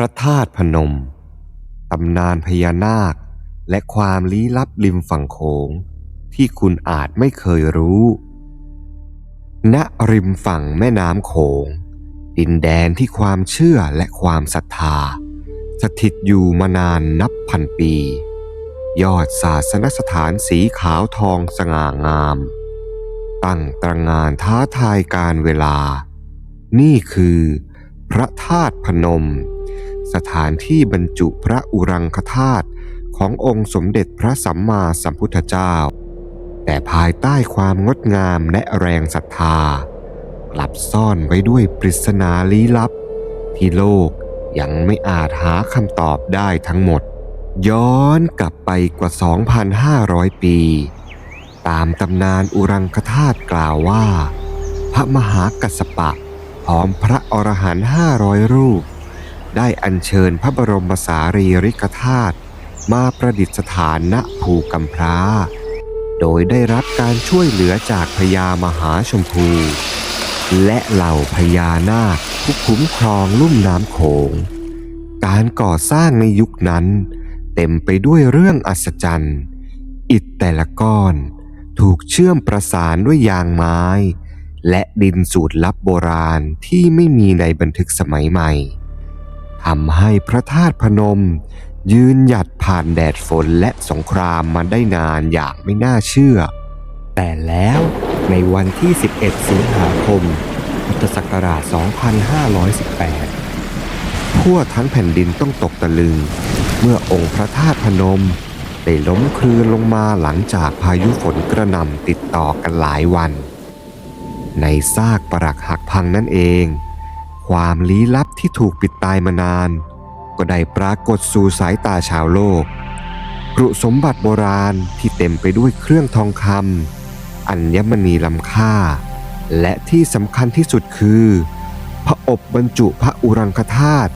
ระธาตุพนม ตำนานพญานาค และความลี้ลับริมฝั่งโขง ที่คุณอาจไม่เคยรู้ ณริมฝั่งแม่น้ำโขง ดินแดนที่ความเชื่อและความศรัทธา สถิตอยู่มานานนับพันปี ยอดศาสนสถานสีขาวทองสง่างาม ตั้งตระหงานท้าทายการเวลา นี่คือ พระธาตุพนม สถานที่บรรจุพระอุรังคธาตุขององค์สมเด็จพระสัมมาสัมพุทธเจ้า แต่ภายใต้ความงดงามและแรงศรัทธา กลับซ่อนไว้ด้วยปริศนาลี้ลับ ที่โลกยังไม่อาจหาคำตอบได้ทั้งหมด ย้อนกลับไปกว่า 2,500 ปี ตามตำนานอุรังคธาตุกล่าวว่า พระมหากัสสปะพร้อมพระอรหันต์500 รูป ได้อัญเชิญพระบรมสารีริกธาตุมาประดิษฐานณภูกำพร้า โดยได้รับการช่วยเหลือจากพญามหาชมพู และเหล่าพญานาคผู้คุ้มครองลุ่มน้ำโขง การก่อสร้างในยุคนั้น เต็มไปด้วยเรื่องอัศจรรย์ อิฐแต่ละก้อนถูกเชื่อมประสานด้วยยางไม้ และดินสูตรลับโบราณที่ไม่มีในบันทึกสมัยใหม่ ทำให้พระธาตุพนม ยืนหยัดผ่านแดดฝนและสงครามมาได้นานอย่างไม่น่าเชื่อ แต่แล้วในวันที่ 11 สิงหาคม พุทธศักราช 2518 ทั่วทั้งแผ่นดินต้องตกตะลึง เมื่อองค์พระธาตุพนมได้ล้มคลืนลงมาหลังจากพายุฝนกระหน่ำติดต่อกันหลายวัน ในซากปรักหักพังนั่นเอง ความลี้ลับที่ถูกปิดตายมานาน ก็ได้ปรากฏสู่สายตาชาวโลกกรุสมบัติโบราณที่เต็มไปด้วยเครื่องทองคำอัญมณีล้ำค่า และที่สำคัญที่สุดคือ พระอบบรรจุพระอุรังคธาตุ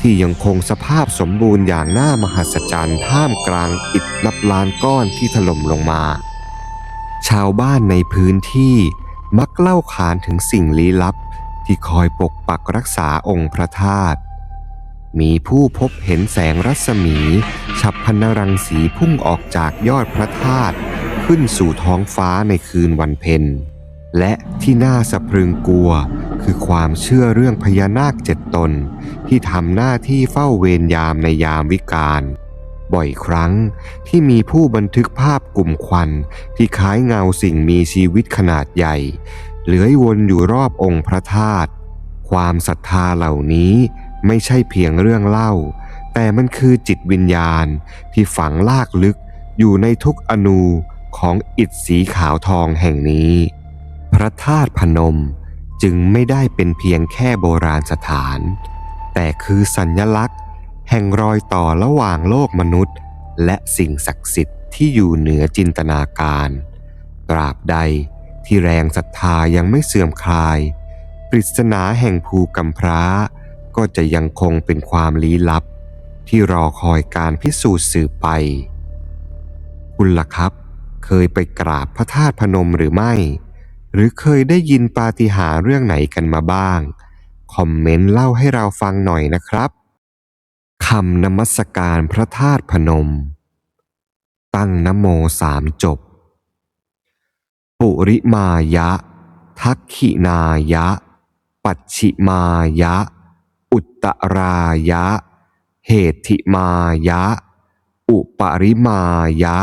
ที่ยังคงสภาพสมบูรณ์อย่างน่ามหัศจรรย์ท่ามกลางอิฐนับล้านก้อนที่ถล่มลงมา ชาวบ้านในพื้นที่มักเล่าขานถึงสิ่งลี้ลับ ที่คอยปกปักรักษาองค์พระธาตุ มีผู้พบเห็นแสงรัศมี ฉับพนรังสีพุ่งออกจากยอดพระธาตุขึ้นสู่ท้องฟ้าในคืนวันเพ็ญ และที่น่าสะพรึงกลัวคือความเชื่อเรื่องพญานาคเจ็ดตน ที่ทำหน้าที่เฝ้าเวรยามในยามวิกาลบ่อยครั้งที่มีผู้บันทึกภาพกลุ่มควันที่คล้ายเงาสิ่งมีชีวิตขนาดใหญ่ เลื้อยวนอยู่รอบองค์พระธาตุความศรัทธาเหล่านี้ไม่ใช่เพียงเรื่องเล่า แต่มันคือจิตวิญญาณที่ฝังลากลึกอยู่ในทุกอนูของอิฐสีขาวทองแห่งนี้ พระธาตุพนมจึงไม่ได้เป็นเพียงแค่โบราณสถาน แต่คือสัญญลักษณ์ แห่งรอยต่อระหว่างโลกมนุษย์ และสิ่งศักดิ์สิทธิ์ที่อยู่เหนือจินตนาการ ตราบใด ที่แรงศรัทธายังไม่เสื่อมคลาย ปริศนาแห่งภูกำพร้า ก็จะยังคงเป็นความลี้ลับ ที่รอคอยการพิสูจน์สืบไป คุณล่ะครับ เคยไปกราบพระธาตุพนมหรือไม่ หรือเคยได้ยินปาฏิหาริย์เรื่องไหนกันมาบ้าง คอมเมนต์เล่าให้เราฟังหน่อยนะครับคำนมัสการพระธาตุพนม ตั้งนโมสามจบ ปุริมายะ ทักขินายะ ปัจฉิมายะ อุตตรายะ เหติมายะ อุปริมายะ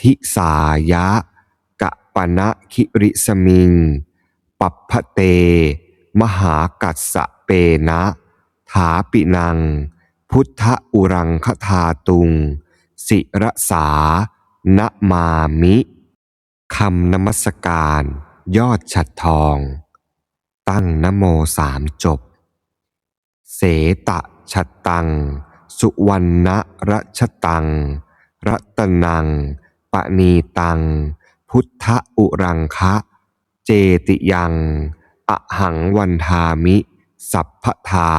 ทิสายะกะปณะคิริสมิง ปัปพเต มหากัสสะเปนะ ถาปินัง พุทธอุรังคธาตุง สิรสา นะมามิ คำนมัสการ ยอดฉัดทอง ตั้งนโมสามจบ เสตะชัตตัง สุวรรณรัชตัง รัตนัง ปณีตัง พุทธอุรังคะ เจติยัง อหังวันทามิ สัพพทา